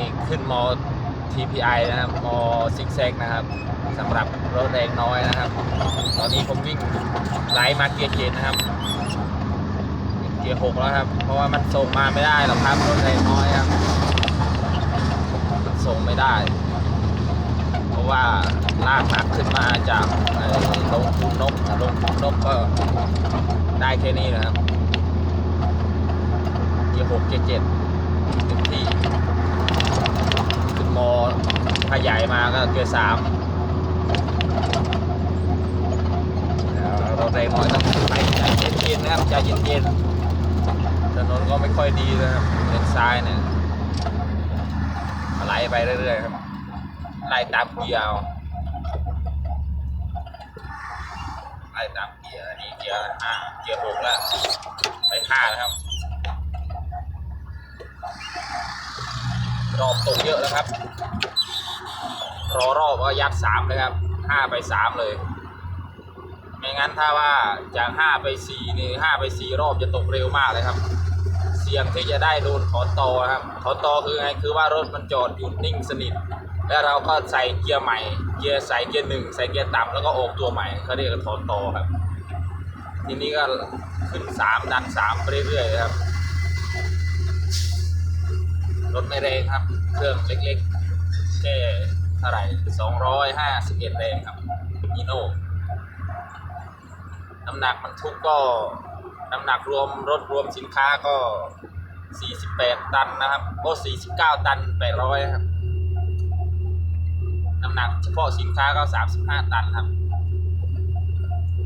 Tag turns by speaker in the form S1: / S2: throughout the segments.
S1: นิคขึ้นม TPI นะครับมซิกแซกนะครับสำหรับรถแรงน้อยนะครับ ตอนนี้ผมวิ่งไลท์มาเกียร์เจ็ดนะครับ เกียร์หกแล้วครับ เพราะว่ามันส่งมาไม่ได้หรอกครับรถแรงน้อยครับส่งไม่ได้ เพราะว่าลากหนักขึ้นมาจากลงทุนนกลงทุนนกก็ได้แค่นี้นะครับเกียร์หกเกียร์เจ็ดเต็มที่ มอถ้าใหญ่มาก็เกียร์สามแล้วรถแรงน้อยต้องไปใจเย็นๆนะครับใจเย็นๆถนนก็ไม่ค่อยดีเลยครับเลนซ้ายเนี่ยไหลไปเรื่อยๆครับไล่ตามเกียร์เอาไล่ตามเกียร์อันนี้เกียร์ห้าเกียร์หกแล้วไปห้าแล้วครับ รอบตกเยอะแล้วครับ รอรอบก็ยัดสามเลยครับห้าไปสามเลย ไม่งั้นถ้าว่าจากห้าไปสี่นี่ห้าไปสี่รอบจะตกเร็วมากเลยครับ เสี่ยงที่จะได้โดนถอนตอครับถอนตอคือไงคือว่ารถมันจอดหยุดนิ่งสนิท แล้วเราก็ใส่เกียร์ใหม่ เกียร์ใส่เกียร์หนึ่งใส่เกียร์ต่ำแล้วก็ออกตัวใหม่เขาเรียกว่าถอนตอครับ ทีนี้ก็ขึ้นสามดันสามไปเรื่อยๆครับ รถไม่แรงครับ เครื่องเล็กๆ แค่เท่าไหร่สองร้อยห้าสิบเอ็ดแรงครับนีโน่น้ำหนักมันทุกก็น้ำหนักรวมรถรวมสินค้าก็ 48 ตันนะครับก็49 ตัน 800 ครับ น้ำหนักเฉพาะสินค้าก็ 35 ตันครับ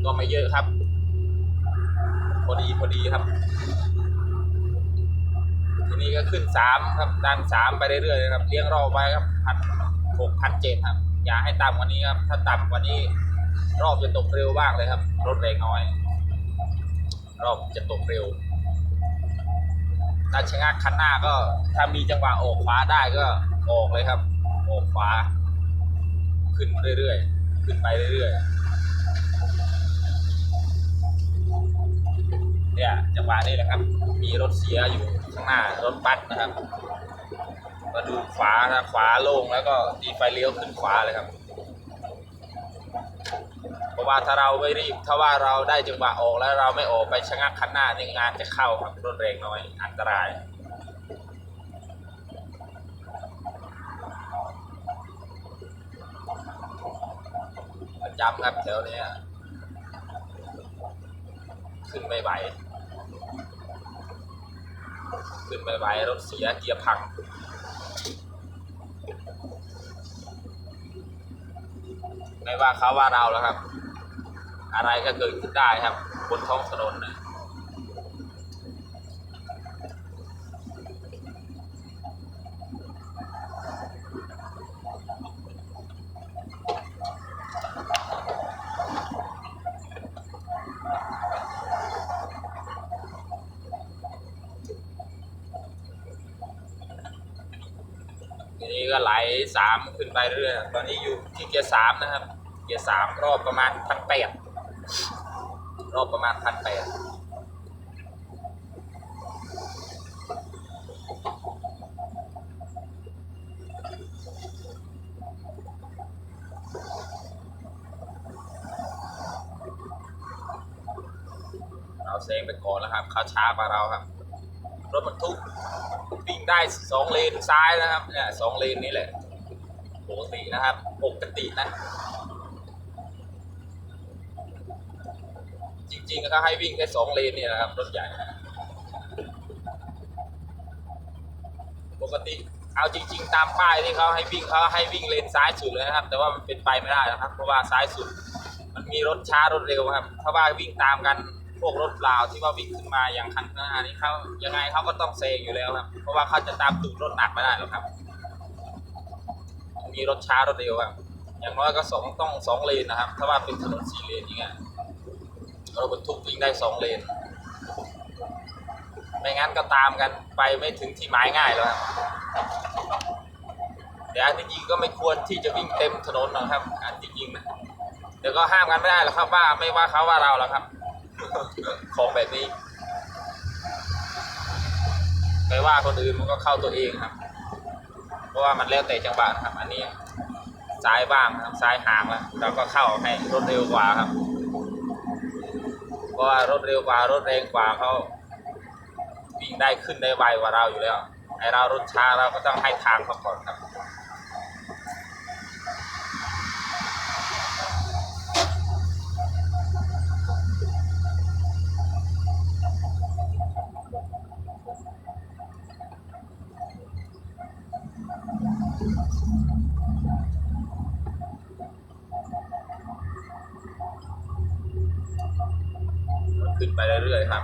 S1: ก็ไม่เยอะครับ พอดีพอดีครับ นี้ก็ขึ้นสามครับดันสามไปเรื่อยๆครับเลี้ยงรอบไปครับพันหกพันเจ็ดครับ อย่าให้ต่ำกว่านี้ครับ ถ้าต่ำกว่านี้รอบจะตกเร็วมากเลยครับรถแรงน้อย รอบจะตกเร็วถ้าชะงักคันหน้าก็ถ้ามีจังหวะออกขวาได้ก็ออกเลยครับออกขวา ขึ้นเรื่อยๆขึ้นไปเรื่อยๆเนี่ยจังหวะนี้แหละครับ มีรถเสียอยู่ ข้างหน้ารถบัสนะครับมาดูขวานะขวาโล่งแล้วก็ตีไฟเลี้ยวขึ้นขวาเลยครับ เพราะว่าถ้าเราไม่รีบถ้าว่าเราได้จังหวะออกแล้วเราไม่ออกไปชะงักคันหน้านี่งานจะเข้าครับรถแรงน้อยอันตรายประจำครับแถวนี้ขึ้นไม่ไหว ขึ้นไม่ไหวรถเสียเกียร์พังไม่ว่าเขาว่าเราแล้วครับ อะไรก็เกิดขึ้นได้ครับ บนท้องถนนนะ ไหลสามขึ้นไปเรื่อยๆตอนนี้อยู่ที่เกียร์สามนะครับ เกียร์สามรอบประมาณพันแปดรอบประมาณพันแปดเราเซงไปก่อนแล้วครับเขาช้ากว่าเราครับ รถบรรทุก ได้สองเลนซ้ายนะครับเนี่ยสองเลนนี้แหละปกตินะครับปกตินะ จริงๆเขาให้วิ่งแค่สองเลนเนี่ยนะครับรถใหญ่ปกติเอาจริง ๆ ตามป้ายที่เขาให้วิ่งเขาให้วิ่งเลนซ้ายสุดเลยนะครับ แต่ว่ามันเป็นไปไม่ได้นะครับ เพราะว่าซ้ายสุด มันมีรถช้ารถเร็วครับ ถ้าว่าวิ่งตามกัน พวกรถเปล่าที่ว่าวิ่งขึ้นมาอย่างคันหน้านี่เขายังไงเขาก็ต้องเซงอยู่แล้วครับ เพราะว่าเขาจะตามตูดรถหนักไม่ได้หรอกครับ มีรถช้ารถเร็วครับอย่างน้อยก็สองต้องสองเลนนะครับ ถ้าว่าเป็นถนนสี่เลนอย่างเงี้ยรถบรรทุกวิ่งได้สองเลน ไม่งั้นก็ตามกันไปไม่ถึงที่หมายง่ายแล้วครับแต่อันที่จริงก็ไม่ควรที่จะวิ่งเต็มถนนนะครับ อันที่จริงนะเดี๋ยวก็ห้ามกันไม่ได้หรอกครับว่าไม่ว่าเขาว่าเราแล้วครับ ของแบบนี้ไม่ว่าคนอื่นมันก็เข้าตัวเองครับ เพราะว่ามันแล้วแต่จังหวะครับ อันนี้ซ้ายบ้างครับซ้ายห่างแล้วเราก็เข้าให้รถเร็วกว่าครับ เพราะว่ารถเร็วกว่ารถแรงกว่าเขาวิ่งได้ขึ้นได้ไวกว่าเราอยู่แล้วไอเรารถช้าเราก็ต้องให้ทางเขาก่อนครับ เรื่อยๆครับ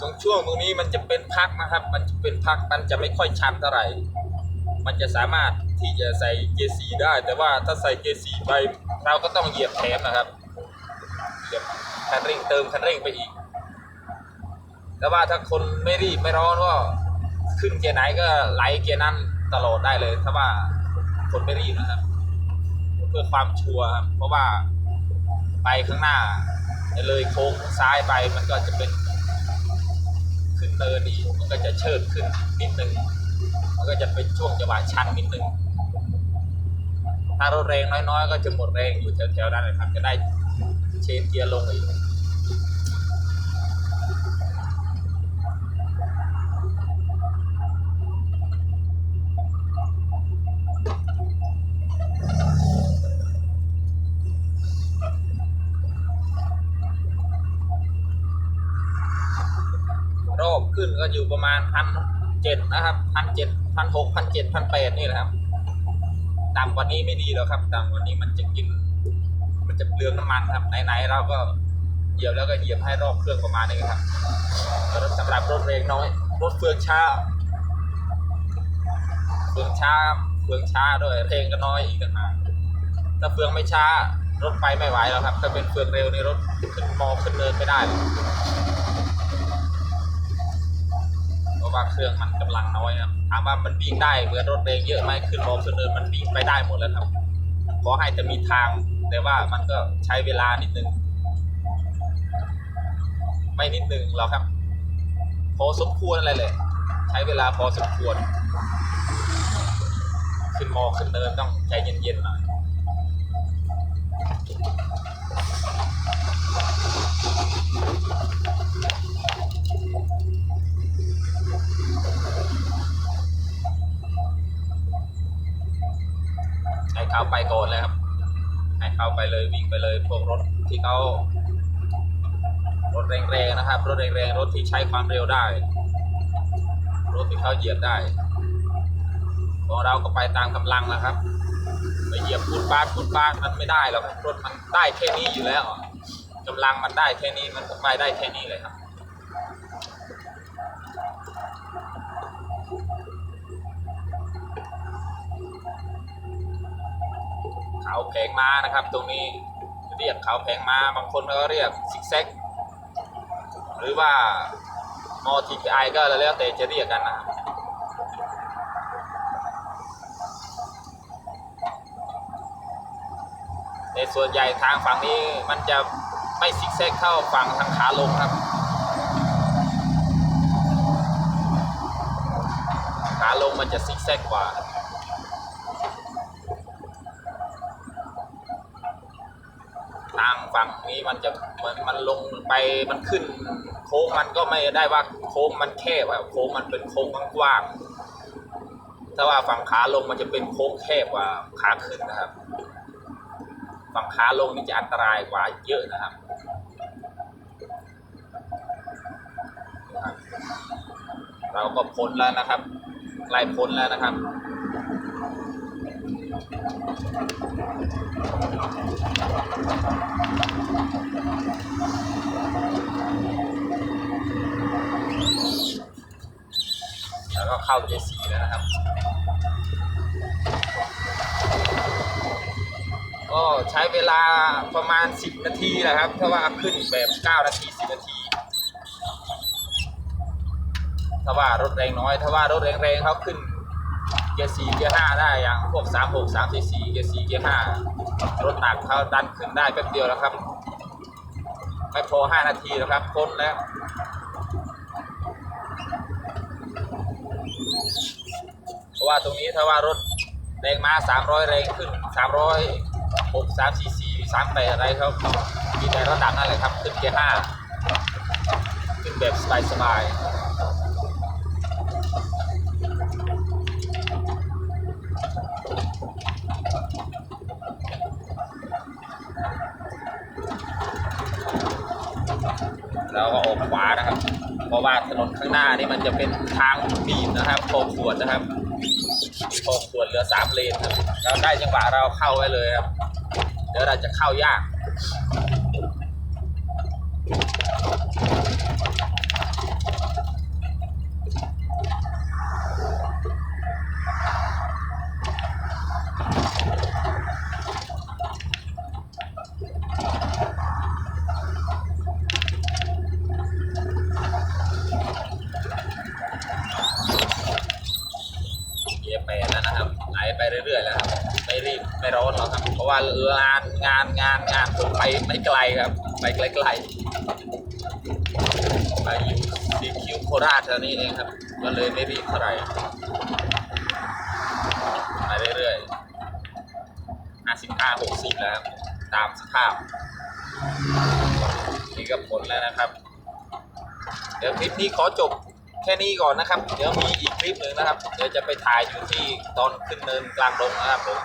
S1: ตรงช่วงตรงนี้มันจะเป็นพักนะครับ มันจะเป็นพักมันจะไม่ค่อยชันเท่าไหร่ มันจะสามารถที่จะใส่เกียร์สีได้ แต่ว่าถ้าใส่เกียร์สีไปเราก็ต้องเหยียบแถมนะครับ เหยียบคันเร่งเติมคันเร่งไปอีก แต่ว่าถ้าคนไม่รีบไม่ร้อนก็ขึ้นเกียร์ไหนก็ไหลเกียร์นั้นตลอดได้เลย ถ้าว่าคนไม่รีบนะครับ เพื่อความชัวร์ครับเพราะว่าไปข้างหน้าเลยโค้งซ้ายไปมันก็จะเป็นขึ้นเนินอีกมันก็จะเชิดขึ้นนิดนึงมันก็จะเป็นช่วงจังหวะชันนิดนึงถ้ารถแรงน้อยๆ ก็จะหมดแรงอยู่แถวๆนั้นนะครับจะได้เชนเกียร์ลงอีก ขึ้นก็อยู่ประมาณพันเจ็ดนะครับพันเจ็ดพันหกพันเจ็ดพันแปดนี่แหละครับต่ำกว่านี้ไม่ดีแล้วครับต่ำกว่านี้มันจะกิน มันจะเปลืองน้ำมันครับไหนๆเราก็เหยียบแล้วก็เหยียบให้รอบเครื่องประมาณนี้ครับรถสำหรับรถเร่งน้อย รถเฟืองช้าเฟืองช้าเฟืองช้าด้วยเร่งก็น้อยอีกต่างหากถ้าเฟืองไม่ช้ารถไปไม่ไหวแล้วครับ ถ้าเป็นเฟืองเร็วในรถขึ้นมอขึ้นเนินไม่ได้หรอก เพราะ ว่าเครื่องมันกำลังน้อยครับถามว่ามันวิ่งได้เหมือนรถเรงเยอะไหมขึ้นลงขึ้นเนินมันวิ่งไปได้หมดแล้วครับ ขอให้แต่มีทาง แต่ว่ามันก็ใช้เวลานิดนึง ไม่นิดนึงหรอกครับ พอสมควรอะไรเลย ใช้เวลาพอสมควร ขึ้นมอขึ้นเนินต้องใจเย็นๆหน่อย ไปเลยวิ่งไปเลยพวกรถที่เขารถแรงๆนะครับ รถแรงๆรถที่ใช้ความเร็วได้ รถที่เขาเหยียบได้ของเราก็ไปตามกำลังนะครับไปเหยียบฟุตบาทฟุตบาทมันไม่ได้หรอกรถมันได้แค่นี้อยู่แล้วกำลังมันได้แค่นี้มันก็ไปได้แค่นี้เลยครับ เขาแผงม้านะครับ ตรงนี้เรียกเขาแผงม้าบางคนก็เรียกซิกแซกหรือว่ามอทีพีไอก็แล้วแต่จะเรียกกันนะครับในส่วนใหญ่ทางฝั่งนี้มันจะไม่ซิกแซกเข้าฝั่งทางขาลงครับ ขาลงมันจะซิกแซกกว่า ทางฝั่งนี้มันจะมันมันลงไปมันขึ้น โค้งมันก็ไม่ได้ว่าโค้งมันแคบอะโค้งมันเป็นโค้งกว้างๆถ้าว่าฝั่งขาลงมันจะเป็นโค้งแคบกว่าขาขึ้นนะครับ ฝั่งขาลงนี่จะอันตรายกว่าเยอะนะครับนะครับเราก็พ้นแล้วนะครับไล่พ้นแล้วนะครับ แล้วก็เข้าเจสีแล้วนะครับ ก็ใช้เวลาประมาณ 10 นาทีนะครับ ถ้าว่าขึ้นแบบ 9 นาที 10 นาที ถ้าว่ารถแรงน้อย ถ้าว่ารถแรงๆเขาขึ้น กียร์สี่เกียร์ห้าได้อย่างพวกสามหกสามสี่สี่เกียร์สี่เกียร์ห้ารถหนักเขาดันขึ้นได้แป๊บเดียวแล้วครับ ไม่พอห้านาทีแล้วครับพ้นแล้วเพราะว่าตรงนี้ถ้าว่ารถแรงมาสามร้อยแรงขึ้นสามร้อยหกสามสี่สี่สามแปดอะไรครับมีแต่ระดับนั่นแหละครับ ขึ้นเกียร์ห้าขึ้นแบบสบายๆ แล้วก็ออกขวานะครับ เพราะว่าถนนข้างหน้านี่มันจะเป็นทางบีบนะครับโคขวดนะครับโคขวดเหลือสามเลนครับเราได้จังหวะเราเข้าไว้เลยครับเดี๋ยวเราจะเข้ายาก เกียร์แปดแล้วนะครับไหลไปเรื่อยๆแล้วครับไม่รีบไม่ร้อนหรอกครับ เพราะ ว่า งานงานงานงานผมไปไม่ไกลครับ ไปไกลๆไปอยู่สีคิวโคราชนี้เองครับ ก็เลยไม่รีบเท่าไหร่ไปเรื่อยๆห้าสิบห้าหกสิบแล้วครับตามสภาพ นี่ก็ผลแล้วนะครับ เดี๋ยวคลิปนี้ขอจบแค่นี้ก่อนนะครับ เดี๋ยวมีอีกคลิปหนึ่งนะครับ เดี๋ยวจะไปถ่ายอยู่ที่ตอนขึ้นเนินกลางดงนะครับผม